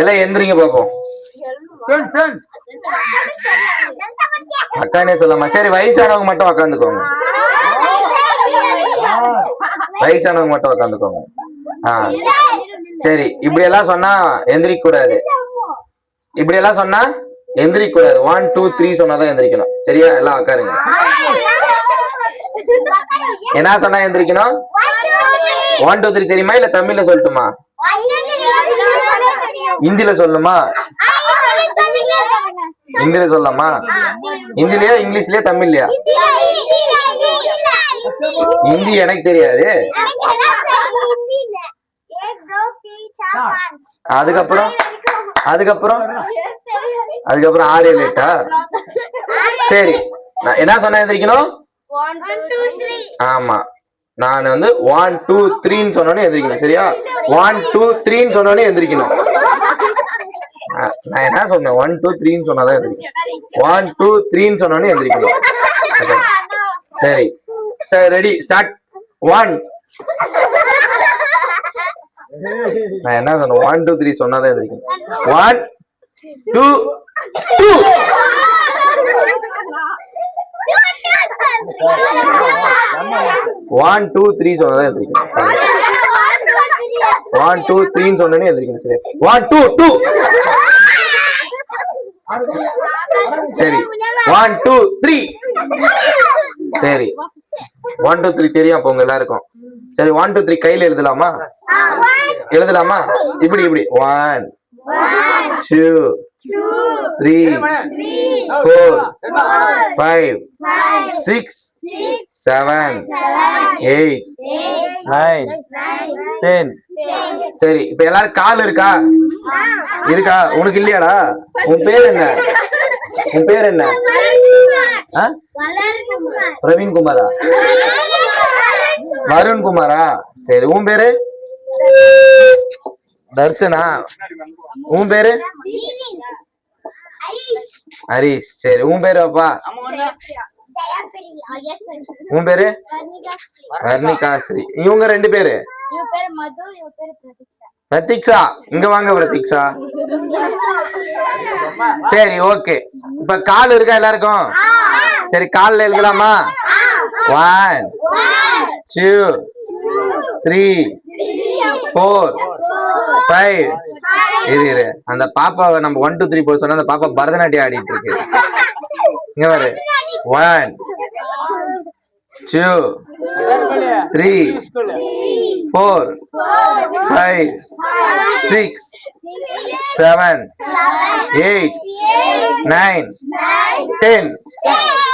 எல்லாம் எந்திரிங்க பாப்போம். அக்கானே சொல்லாமா சரி வயசானவங்க மட்டும் உக்காந்துக்கோங்க. வயசானவங்க மட்டும் உக்காந்துக்கோங்க. ஆ. சரி இப்படி எல்லாம் சொன்னா எந்திரிக்க கூடாது இப்படி எல்லாம் சொன்னா எந்திரிக்க கூடாது ஒன் டூ த்ரீ சொன்னாதான் எந்திரிக்கணும். சரியா? எல்லாம் உட்காருங்க என்ன சொன்னா எந்திரிக்கணும்? ஒன் டூ த்ரீ தெரியுமா? இல்ல தமிழ்ல சொல்லட்டுமா? ஹிந்தில சொல்லணுமா? ஹிந்தில சொல்லலாமா? ஹிந்திலயா இங்கிலீஷ்லயா தமிழ்லயா? ஹிந்தி எனக்கு தெரியாது. அதுக்கப்புறம்? அதுக்கப்புறம்? அதுக்கப்புறம் ஆறு ஏழு எட்டா? சரி. நான் என்ன சொன்னா எந்திரிக்கணும்? ஆமா. நான் வந்து ஒன் டூ த்ரீன்னு சொன்னோன்னே எந்திரிக்கணும் சரியா? ஒன் டூ த்ரீன்னு சொன்னோன்னே எந்திரிக்கணும். நான் என்ன சொன்னேன்? ஒன் டூ த்ரீன்னு சொன்னாதான் எந்திரிக்கணும். ஒன் டூ த்ரீன்னு சொன்னோன்னு எந்திரிக்கணும். சரி. ரெடி ஸ்டார்ட் ஒன் நான் என்ன சொன்னேன்? ஒன் டூ த்ரீ சொன்னாதான் எந்திரிக்கணும். One two two one two three சொன்னதான் எந்திரிக்கணும். ஒன் டூ த்ரீன்னு சொன்னோன்னே எந்திரிக்கணும் சரி. ஒன் டூ டூ சரி. ஒன் டூ த்ரீ சரி. ஒன் டூ த்ரீ தெரியும் அப்போ உங்க எல்லாருக்கும். சரி ஒன் டூ த்ரீ கையில எழுதலாமா? எழுதலாமா? இப்படி இப்படி. One two three four five six seven eight nine ten சரி இப்ப எல்லாரும் கால் இருக்கா? இருக்கா? உனக்கு இல்லையாடா? உன் பேர் என்ன? உன் பேர் என்ன? பிரவீன் குமாரா வருண் குமாரா சரி உன் பேரு? தர்ஷனா? உன் பேரு? ஹரிஷ். சரி உன் பேரு அப்பா? உன் பேரு? வர்ணிகாஸ்ரீ. இவங்க ரெண்டு பேரு? பிரதீக்ஷா. பிரதீக்ஷா இங்க வாங்க பிரதீக்ஷா. சரி ஓகே. இப்ப கால் இருக்கா எல்லாருக்கும்? சரி கால்ல எழுதலாமா? One two three four five இரு இரு. அந்த பாப்பாவை நம்ம ஒன் டூ த்ரீ போய் சொன்னா அந்த பாப்பா பரதநாட்டியம் ஆடிட்டு இருக்கு. இங்க பாரு. One two three four five six seven eight nine ten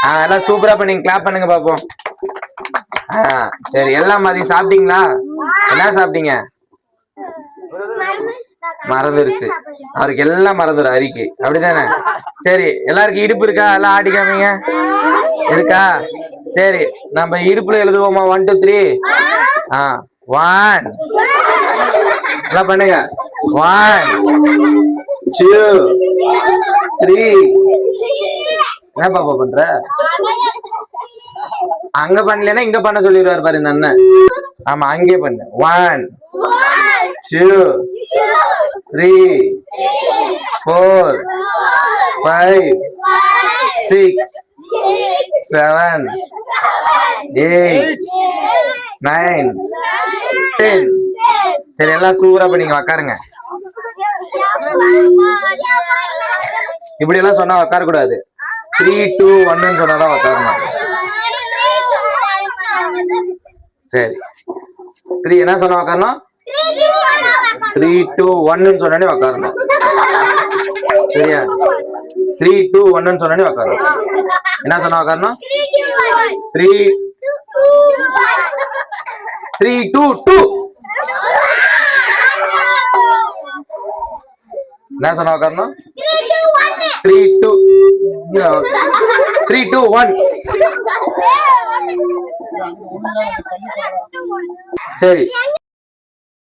ஆ எல்லாம் சூப்பரா பண்ணீங்க கிளாப் பண்ணுங்க பாப்போம். ஆ சரி எல்லாம் மதியம் சாப்பிட்டீங்களா? என்ன சாப்பிட்டீங்க? மறந்துருச்சு. அவருக்கு எல்லாம் மறந்துடும் அரிக்கு அப்படிதானே சரி எல்லாருக்கும் இடுப்பு இருக்கா? எல்லாம் ஆடிக்காமீங்க இருக்கா? சரி நம்ம இடுப்புல எழுதுவோமா? ஒன் டூ த்ரீ ஆ ஒன் எல்லாம் பண்ணுங்க. ஒன் டூ த்ரீ என்ன பாப்பா பண்ற? அங்க பண்ணலன்னா இங்க பண்ண சொல்லிடுவாரு பாரு இந்த அண்ணன். ஆமா அங்கே பண்ணு. One two three four five six seven eight nine ten சரி எல்லாம் சூப்பரா பண்ணிங்க உக்காருங்க. இப்படி எல்லாம் சொன்னா உக்கார கூடாது த்ரீ டூ ஒன்னு சொன்னாதான் உட்காரணும் சரி. த்ரீ என்ன சொன்னா உட்காரணும் த்ரீ டூ ஒன்னு சொன்னே உட்காரணும் சரியா? த்ரீ டூ ஒன்னு சொன்னே உட்காரணும் என்ன சொன்னா உட்காரணும் த்ரீ த்ரீ டூ டூ என்ன சொன்னா உட்காரணும் three two three two one சரி.